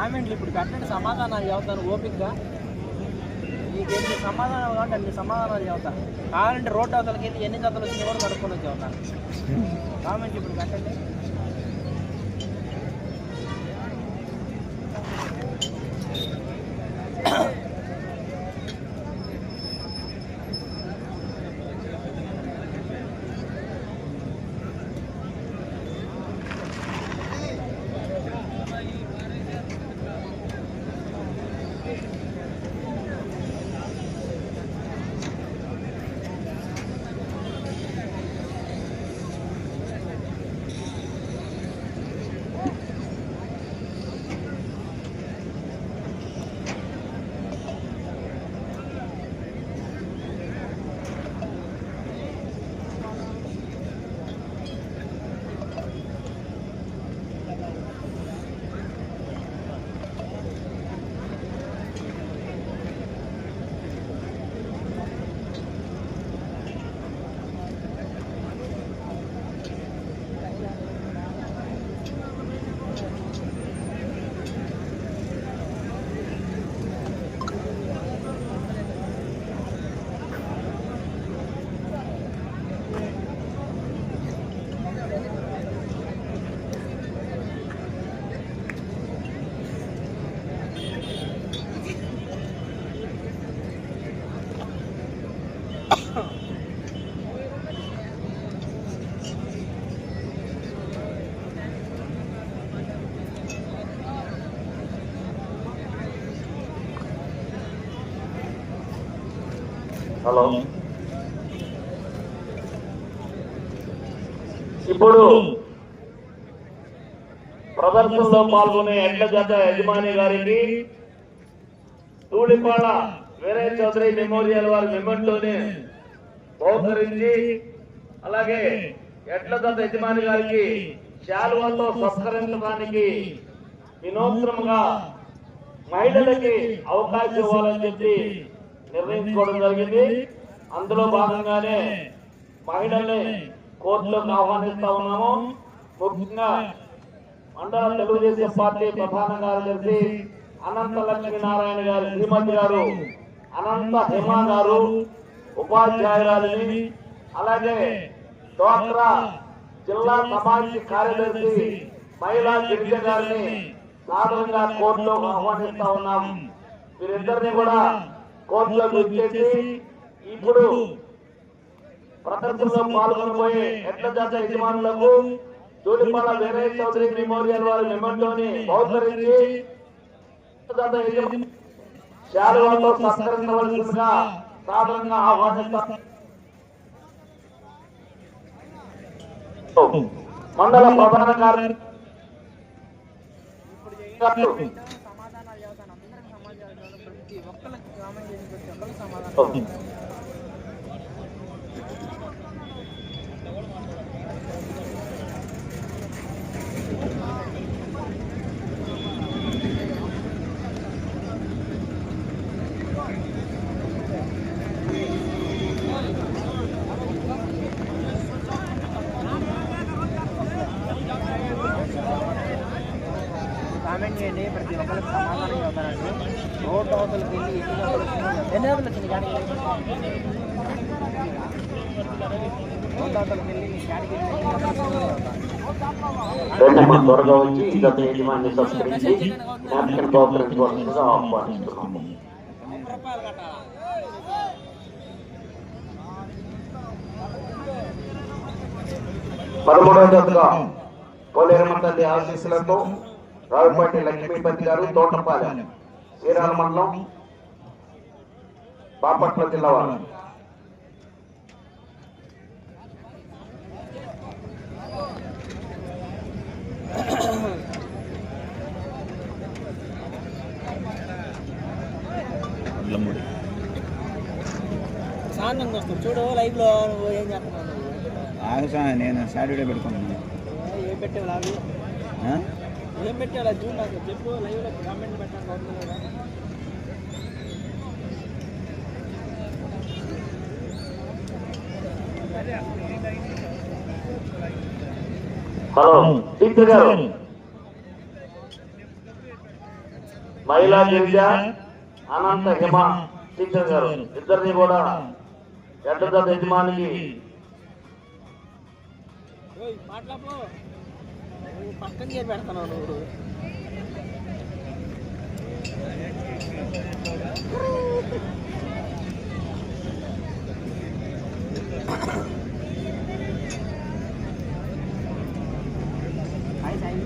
కామెంట్లు ఇప్పుడు కట్టండి సమాధానాలు చెబుతాను ఓపిక్గా నీకు ఎన్ని సమాధానాలు కావాలంటే అన్ని సమాధానాలు చెబుతా కావాలంటే రోడ్డు అవతలకి ఎన్ని జతలు వచ్చినా కూడా కనుక్కొని వచ్చి చెబుతాను కామెంట్లు ఇప్పుడు పెట్టండి హలో. ఇప్పుడు ప్రదర్శనలో పాల్గొనే ఎడ్ల జత యజమాని గారికి తూళిపాళ వీరయ్య చౌదరి మెమోరియల్ వారి మెమెంటోని బహుకరించి అలాగే ఎడ్ల జత యజమాని గారికి శాలువాతో సత్కరించడానికి వినూత్నంగా మహిళలకి అవకాశం ఇవ్వాలని చెప్పి నిర్ణయించుకోవడం జరిగింది. అందులో భాగంగానే మహిళల్ని కోర్టులోకి ఆహ్వానిస్తా ఉన్నాము. ముఖ్యంగా మండల తెలుగుదేశం పార్టీ ప్రధాన కార్యదర్శి అనంత లక్ష్మీనారాయణ గారు శ్రీమతి గారు అనంత హేమ గారు ఉపాధ్యాయురాలని అలాగే డోక్రా జిల్లా సమాజ్ కార్యదర్శి మహిళా గిరిజ గారిని సాధారణంగా కోర్టులో ఆహ్వానిస్తా ఉన్నాం. వీరిద్దరిని కూడా కోర్టులోకి వచ్చేసి ఇప్పుడు ప్రదర్శనలో పాల్గొనబోయే ఎట్ల జాత యజమానులకు జూలిపాల వీరయ్య చౌదరి మెమోరియల్ వారి మెమెంటోని బహుకరించి జాత యజమాని శాలువాతో సత్కరించవలసిందిగా సాధారణంగా ఆహ్వానిస్తాం మండల ప్రధాన కార్య ఇప్పుడు చేయండి సమాధానాలు చెబుతాను అందరికి సమాధానాలు చెబుతాను ప్రతి ఒక్కరికి కామెంట్ చేసి ప్రతి ఒక్కరికి సమాధానం ప్రతి ఒక్కరికి సమాధానం చెబుతానండి రోడ్డు అవతలకి వెళ్ళి ఎన్ని ఎన్ని రోడ్డు అవతలకి వెళ్ళి వెళ్ళి? రెండమ్మ త్వరగా వచ్చి గత యజమాన్ని సంస్కరించి జ్ఞాపకం బహుకరించవలసిందిగా ఆహ్వానిస్తున్నాము పదమూడవ జతగా పోలేరమ్మ తల్లి ఆశీస్సులతో రావిపాటి లక్ష్మీపతి గారు తోటపాలెం చీరాల మండలం బాపట్ల జిల్లా వారు. చూడు లైవ్లో ఏం చేస్తున్నావు? నేను సాటర్డే పెట్టుకున్నాను ఏ, పెట్టావు? ఏం పెట్టావు చూడు నాకు చెప్పు లైవ్లో కామెంట్ పెట్టాను అవుతుంది కదా హలో టీచర్ గారు. మహిళా గిరిజ అనంత హిమ టీచర్ గారు. ఇద్దరిని కూడా జత యజమానికి ఓయ్, మాట్లాడు. పక్కన చేరి పెడతావు నువ్వు? హాయ్ సాయి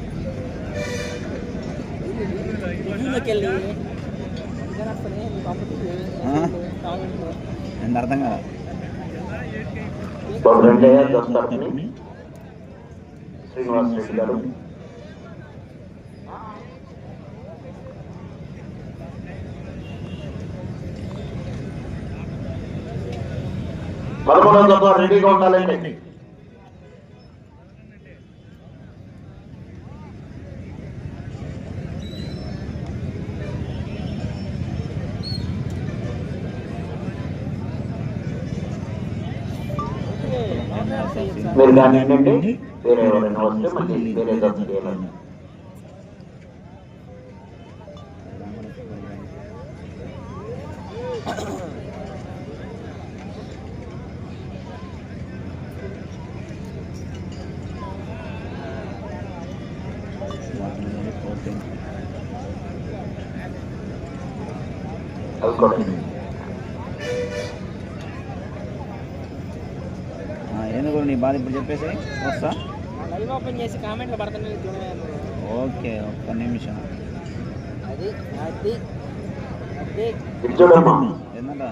శ్రీనివాస్ రెడ్డి గారు పదమూడవ రెడీగా ఉండాలండి మీరు దాన్ని ఏంటంటే వేరే ఎవరైనా వస్తే మళ్ళీ వేరే జత చేయాలి అది కూడా ఎందుకు నీ బాధ ఇప్పుడు చెప్పేసి వస్తా లైవ్ ఓపెన్ చేసి కామెంట్లు పడుతున్నాయి చూడవే నువ్వు. ఓకే ఒక్క నిమిషం. అది అది అది. ఏంటంట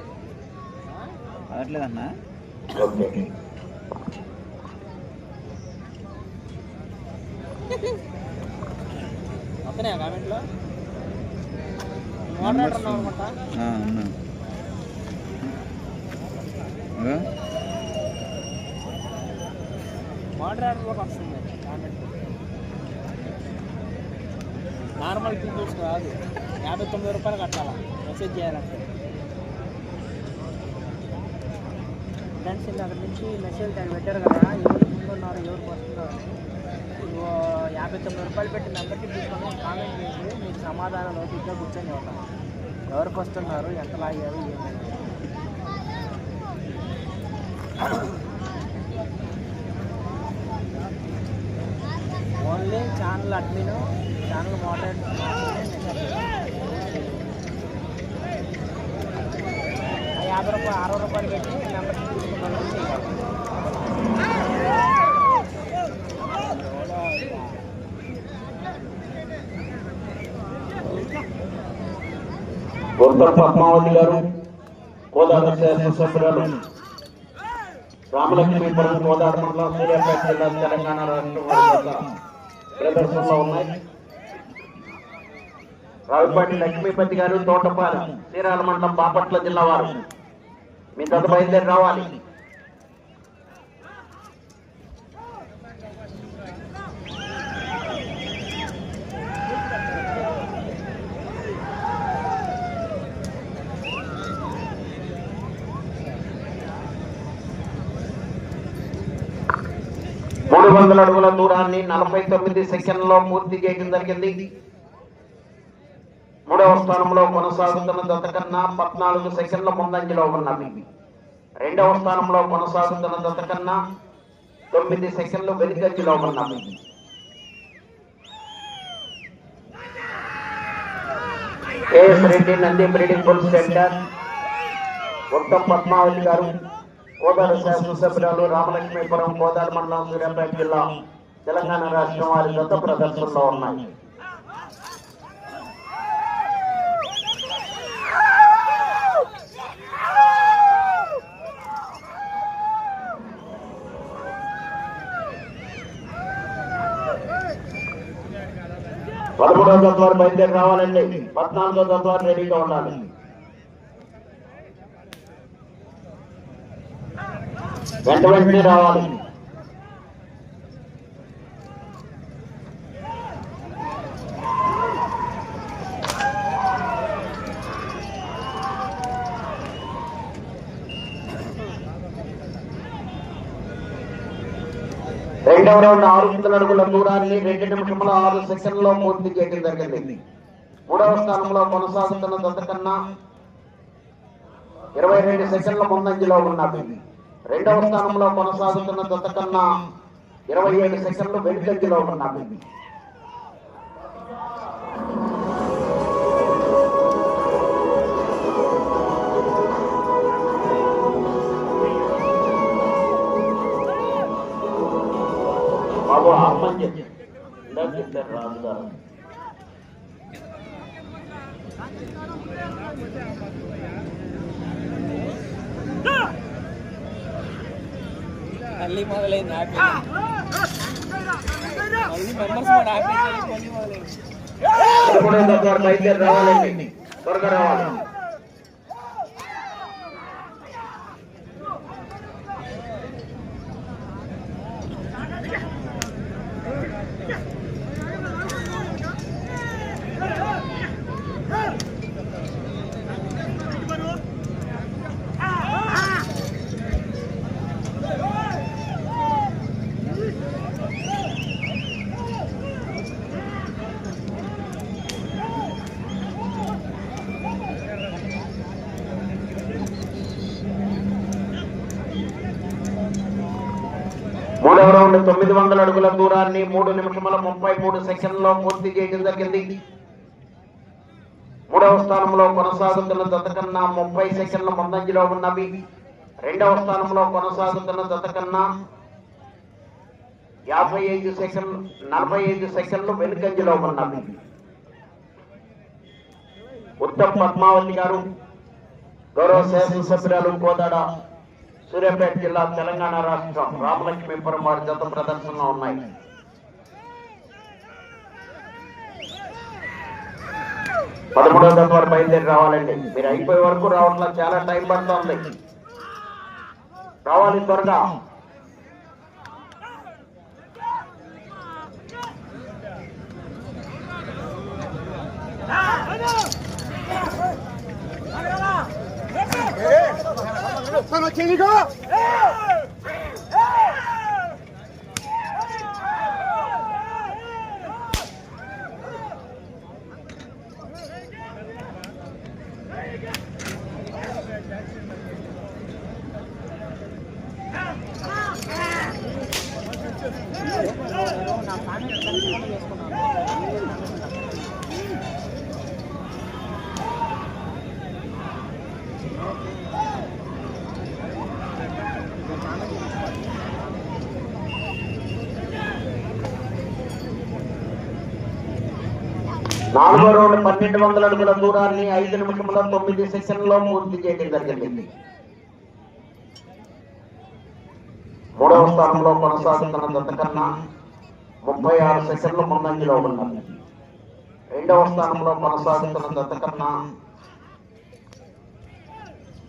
ఓకే వస్తున్నాయా కామెంట్లో? మోడరేటర్ ఉన్నావు అనుకుంటా మోడరేటర్లోకి వస్తుంది కామెంట్. నార్మల్ పీపుల్స్ కాదు. యాభై తొమ్మిది రూపాయలు కట్టాలా? మెసేజ్ చేయాలంటే. ఫ్రెండ్స్ ఇంక అక్కడి నుంచి మెసేజ్ దాన్ని పెట్టారు కదా ఎవరు ముందున్నారు ఎవరు వస్తున్నారు యాభై తొమ్మిది రూపాయలు పెట్టి నెంబర్కి తీసుకొని కామెంట్ చేసి మీకు సమాధానం ఓపికగా కూర్చొని ఉంటాం ఎవరికి వస్తున్నారు ఎంత లాగారు ఏంటంటే ఓన్లీ ఛానల్ అడ్మిన్ దానికి మోడరేట్ యాభై రూపాయలు అరవై రూపాయలు పెట్టి నెంబర్ తీసుకున్నాను గుంటూరు పద్మావతి గారు కోదాడ శాసనసభ్యురాలు రామలక్ష్మీపురం కోదాడ మండలం సూర్యాపేట జిల్లా తెలంగాణ రాష్ట్రం ప్రదర్శనలో ఉన్నాయి. రావిపాటి లక్ష్మీపతి గారు తోటపాల శ్రీరాల మండలం బాపట్ల జిల్లా వారు. మీ గత బయలుదేరి రావాలి. మూడు వందల అడుగుల దూరాన్ని నలభై తొమ్మిది సెకండ్లో పూర్తి చేయడం జరిగింది. మూడవ స్థానంలో కొనసాగుతున్న జత కన్నా పద్నాలుగు సెకండ్ల ముందంజలో ఉన్నవి రెండవ స్థానంలో కొనసాగుతున్న జత కన్నా తొమ్మిది సెకండ్లు వెనుకంజలో ఉన్నవి KS Reddy Nandi breeding bull centre. Uttam Padmavathi గారు గోదావరి శాసనసభ్యురాలు రామలక్ష్మీపురం గోదావరి మండలం సూర్యాపేట జిల్లా తెలంగాణ రాష్ట్రం వారి గత ప్రదర్శనలో ఉన్నాయి. పదమూడవ జత వారు బయలుదేరి రావాలండి. పద్నాలుగో జత వారు రెడీగా ఉండాలి. వెంట వెంటనే రావాలి. రెండవ రౌండ్ ఆరు వందల అడుగుల దూరాన్ని రెండు నిమిషముల ఆరు సెకండ్లో పూర్తి చేయడం జరిగింది. మూడవ స్థానంలో కొనసాగుతున్న దత్తకన్నా ఇరవై రెండు సెకండ్ల ముందంజలో ఉన్నది. రెండవ స్థానంలో కొనసాగుతున్న దత్తకన్నా ఇరవై ఏడు సెకండ్లు వెనుకంజలో ఉన్నది. రాజు గారు మళ్ళీ మొదలైంది హ్యాపీ మళ్ళీ మెంబర్స్ కూడా హ్యాపీ మళ్ళీ మొదలైంది రావాలండి త్వరగా రావాలి. రౌండ్ తొమ్మిది వందల అడుగుల దూరాన్ని మూడు నిమిషముల ముప్పై మూడు సెకండ్లో పూర్తి చేయడం జరిగింది. మూడవ స్థానంలో కొనసాగుతున్న దత్తకన్నా ముప్పై సెకండ్ల ముందంజలో ఉన్నవి. రెండవ స్థానంలో కొనసాగుతున్న దత్తకన్నా యాభై ఐదు సెకండ్లు నలభై ఐదు సెకండ్లు వెనుకంజలో ఉన్నవి. ఉత్తమ్ పద్మావతి గారు గౌరవ శాసనసభ్యురాలు కోదాడ సూర్యాపేట జిల్లా తెలంగాణ రాష్ట్రం రామలక్ష్మీపురం వారి జత ప్రదర్శనలో ఉన్నాయి. పదమూడవ దశ వారు బయలుదేరి రావాలండి. మీరు అయిపోయే వరకు రావట్లా చాలా టైం పడుతుంది. రావాలి త్వరగా. నా నాలుగో రౌండ్ పన్నెండు వందల అడుగుల దూరాన్ని ఐదు నిమిషముల తొమ్మిది సెకండ్లో పూర్తి చేయడం జరిగింది. మూడవ స్థానంలో కొనసాగుతున్న దత్తకన్నా ముప్పై ఆరు సెకండ్లు ముందంజలో ఉన్నది రెండవ స్థానంలో కొనసాగుతున్న దత్తకన్నా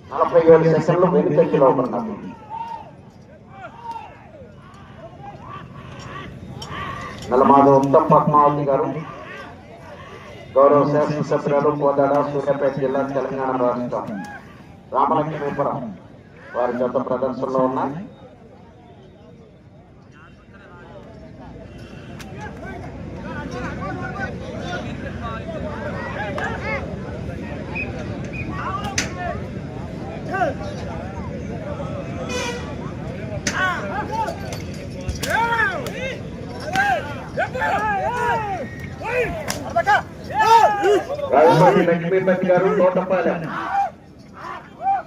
నలభై ఏడు సెషన్లు వెనుకంజలో ఉన్నది నలమాద ఉత్తమ్ పద్మావతి గారు గౌరవ శాసనసభ్యులు కోదాడ సూర్యాపేట జిల్లా తెలంగాణ రాష్ట్రం రామలక్ష్మీపురం వారి జత ప్రదర్శనలో ఉన్నాయి రాజపాటి లక్ష్మీపతి గారు తోటపాలెం.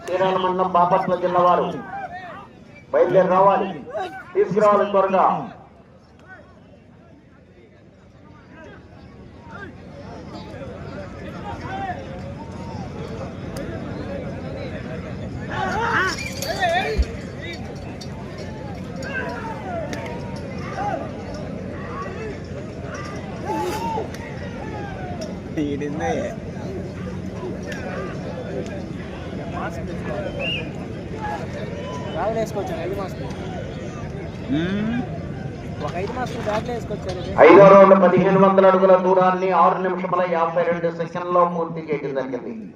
శ్రీరామ మండలం బాపట్ల జిల్లా వారు. బయలుదేరి రావాలి. తీసుకురావాలి త్వరగా. ఈడిందే బ్యాగ్లో వేసుకొచ్చాను ఐదు మాస్క్ ఒక ఐదు మాస్కులు బ్యాగ్లో వేసుకొచ్చారు ఇది. ఐదో రౌండ్ పదిహేను వందల అడుగుల దూరాన్ని ఆరు నిమిషముల యాభై రెండు సెకండ్లో పూర్తి చేయడం జరిగింది.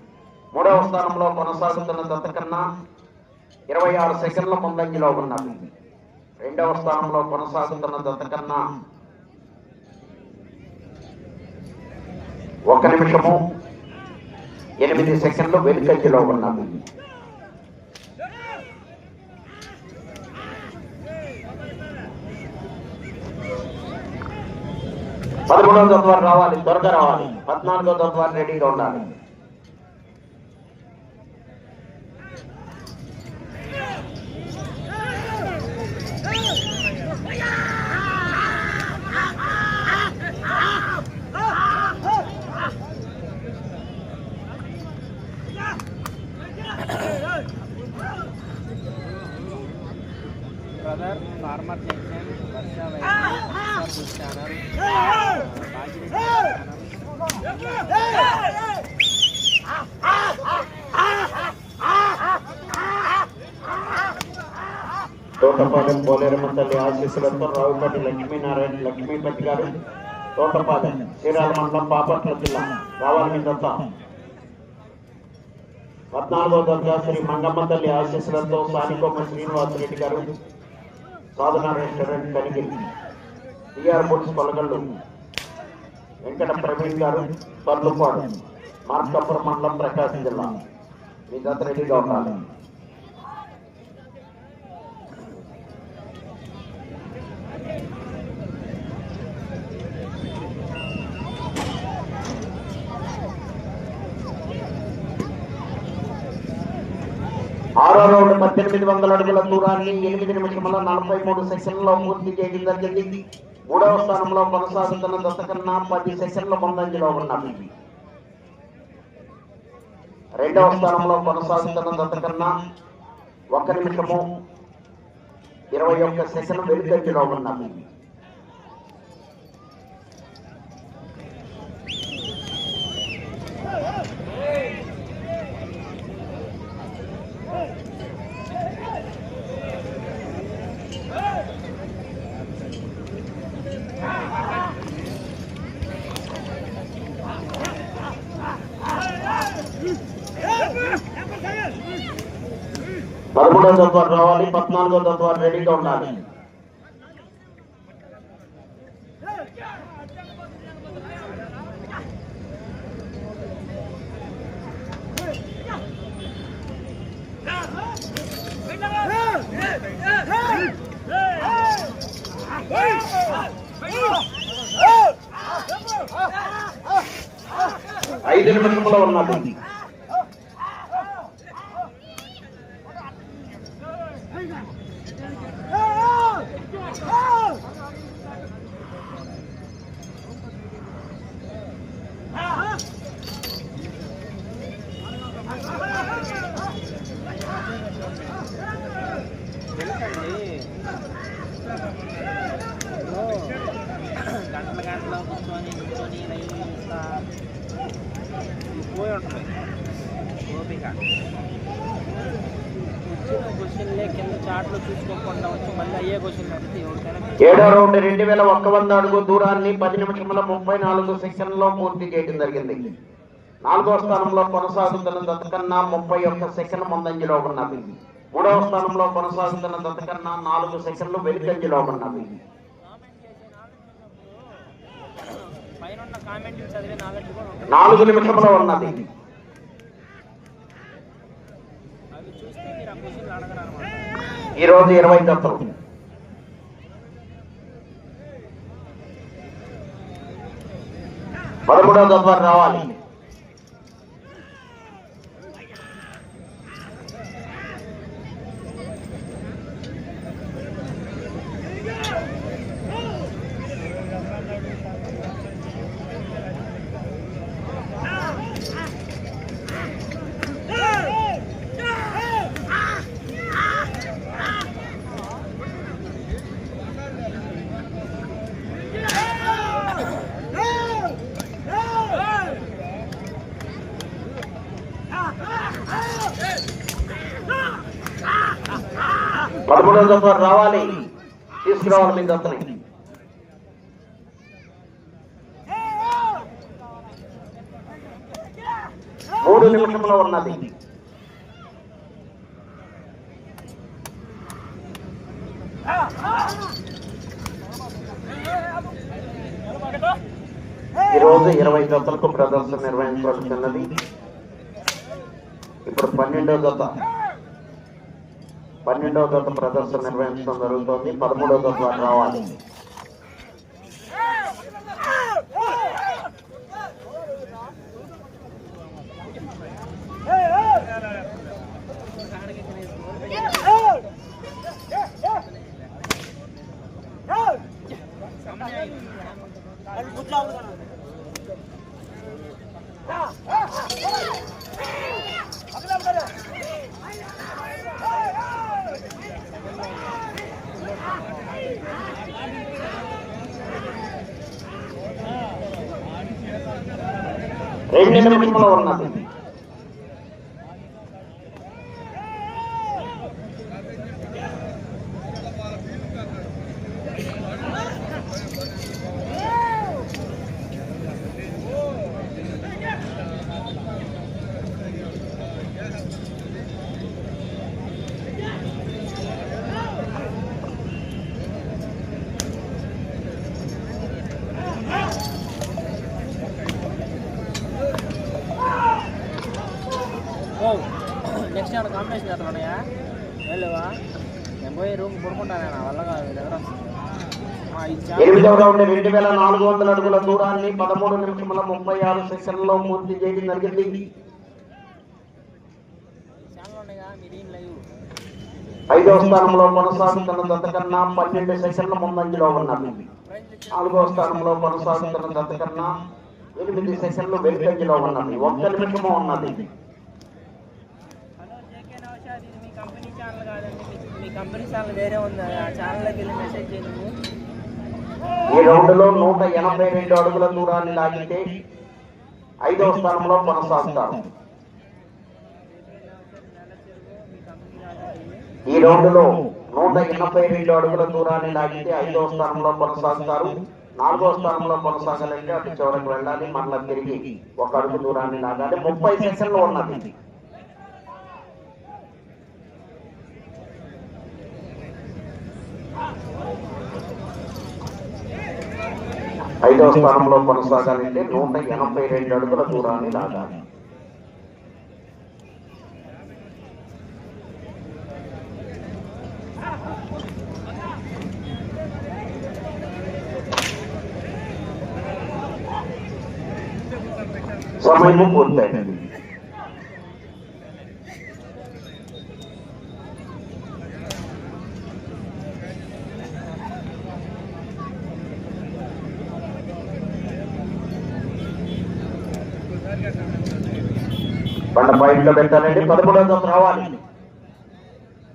మూడవ స్థానంలో కొనసాగుతున్న దత్తకన్నా ఇరవై ఆరు సెకండ్ల ముందంజలో ఉన్నది రెండవ స్థానంలో కొనసాగుతున్న దత్తకన్నా ఒక నిమిషము ఎనిమిది సెకండ్లు వెనుకంజలో ఉన్నది పదమూడవ ద్వారా రావాలి త్వరగా రావాలి. పద్నాలుగో ద్వారా రెడీగా ఉండాలి. తోటపాలెం పోలేరమ్మ తల్లి ఆశీస్సులతో రావుపట్టి లక్ష్మీనారాయణ లక్ష్మీపతి గారు తోటపాలెం శ్రీరామ మండలం పాపట్ల జిల్లా రావాలి మీదంతా పద్నాలుగో దర్గా శ్రీ మంగమ్మ తల్లి ఆశీస్సులతో సానికొమ్మ శ్రీనివాసరెడ్డి గారు సాధన రెస్టారెంట్ కనిగిరి టిఆర్ బుట్స్ కొలగల్లు వెంకట ప్రవీణ్ గారు పర్లుపాడు మార్కాపురం మండలం ప్రకాశం జిల్లా మీ జత రెడీగా ఆరో రౌండ్ పద్దెనిమిది వందల అడుగుల దూరాన్ని ఎనిమిది నిమిషముల నలభై మూడు సెకండ్లో పూర్తి చేయడం జరిగింది. మూడవ స్థానంలో కొనసాగుతున్న దశ కన్నా పది సెకండ్ల ముందంజలో ఉన్నది. రెండవ స్థానంలో కొనసాగుతున్న దశ కన్నా ఒక నిమిషము ఇరవై ఒక్క సెకండ్ వెనుకంజలో ఉన్నది. పదమూడో తత్వాలు రావాలి పద్నాలుగో తత్వాలు రెడీగా ఉండాలి. ఐదు నిమిషంలో ఉన్నది. Oh! ఏడో రౌండ్ రెండు వేల ఒక్క వంద అడుగు దూరాన్ని పది నిమిషముల ముప్పై నాలుగు సెకండ్లో పూర్తి చేయడం జరిగింది. నాలుగో స్థానంలో కొనసాగుతున్న దత్తకన్నా ముప్పై ఒక్క సెకండ్ ముందంజలో ఉన్నది. మూడవ స్థానంలో కొనసాగుతున్న దత్తకన్నా నాలుగు సెకండ్లు వెనుకంజలో ఉన్నది. నాలుగు నిమిషంలో ఉన్నది. ఈ రోజు ఇరవై దత్తలు పదమూడవ దత్తం రావాలి. పదమూడవ రావాలి. తీసుకురావాలి మీ దత్తని. మూడు నిమిషంలో ఉన్నది. ఈరోజు ఇరవై జతలకు ప్రదర్శన నిర్వహించవలసినది ఇప్పుడు పన్నెండో జత పన్నెండవ జత ప్రదర్శన నిర్వహించడం జరుగుతుంది పదమూడవ జత వారు రావాలి రెండు నిమిషంలో ఉన్నది ఓ కాంబినేషన్ చేస్తాను ఉన్నాయా? వెళ్ళవా? నేను పోయి రూమ్ పడుకుంటాను నా వల్ల కాదు దగ్గర వస్తుంది ఆ, ఇది చాలా ఎనిమిదవ రౌండ్ వేల నాలుగు వందల అడుగుల దూరాన్ని పదమూడు నిమిషముల ముప్పై ఆరు సెషన్లో పూర్తి చేయడం జరిగింది. ఐదవ స్థానంలో కొనసాగుతున్న జత కన్నా పన్నెండు సెషన్ల ముందంజలో ఉన్నది. నాలుగవ స్థానంలో కొనసాగుతున్న జత కన్నా ఎనిమిది సెషన్లు వెనుకంజలో ఉన్నది. ఒక్క నిమిషము ఉన్నది హలో జేకే నౌషాద్ ఇది మీ కంపెనీ ఛానల్ కాదండి మీ- మీ కంపెనీ ఛానల్ వేరే ఉంది. ఆ ఛానల్లోకి వెళ్ళి మెసేజ్ చేయము నువ్వు ఈ రౌండ్లో నూట ఎనభై రెండు అడుగుల దూరాన్ని లాగితే ఐదవ స్థానంలో కొనసాగుతారు. ఈ రౌండ్లో నూట ఎనభై రెండు అడుగుల దూరాన్ని లాగితే ఐదవ స్థానంలో కొనసాగుతారు. నాలుగో స్థానంలో కొనసాగాలంటే అటు చివరికి వెళ్ళాలి. మరలా తిరిగి ఒక అడుగు దూరాన్ని లాగాలి. ముప్పై సెషన్లు ఉన్నది. ఐదవ స్థానంలో కొనసాగాలంటే నూట ఎనభై రెండు అడుగుల దూరాన్ని లాగాలి. సమయము పూర్తయింది. బయటలో పెట్టాలండి పదమూడవ వందలు రావాలి.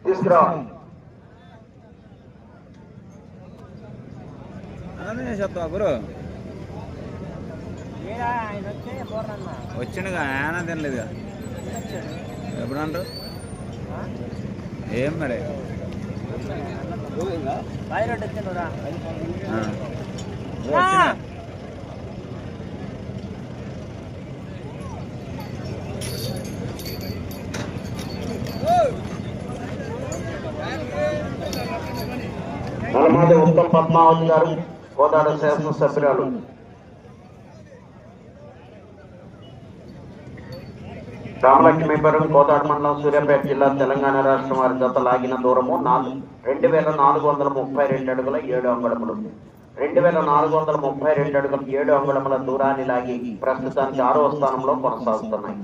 తీసుకురావాలి వచ్చిండుగా ఆయన తినలేదుగా. ఎప్పుడు అంటారు? ఏం మరి బాయ్ రోడ్ వచ్చాను రా ఆ. వచ్చిండా? నలమాది ఉత్తమ్ పద్మావతి గారు కోదాడ శాసనసభ్యురాలు రామలక్ష్మీపురం కోదాడ మండలం సూర్యాపేట జిల్లా తెలంగాణ రాష్ట్రం వారి జత లాగిన దూరము నాలుగు రెండు వేల నాలుగు వందల ముప్పై రెండు అడుగుల ఏడు అంగుళములు. రెండు వేల నాలుగు వందల ముప్పై రెండు అడుగుల ఏడు అంగుళముల దూరాన్ని లాగి ప్రస్తుతానికి ఆరవ స్థానంలో కొనసాగుతున్నాయి.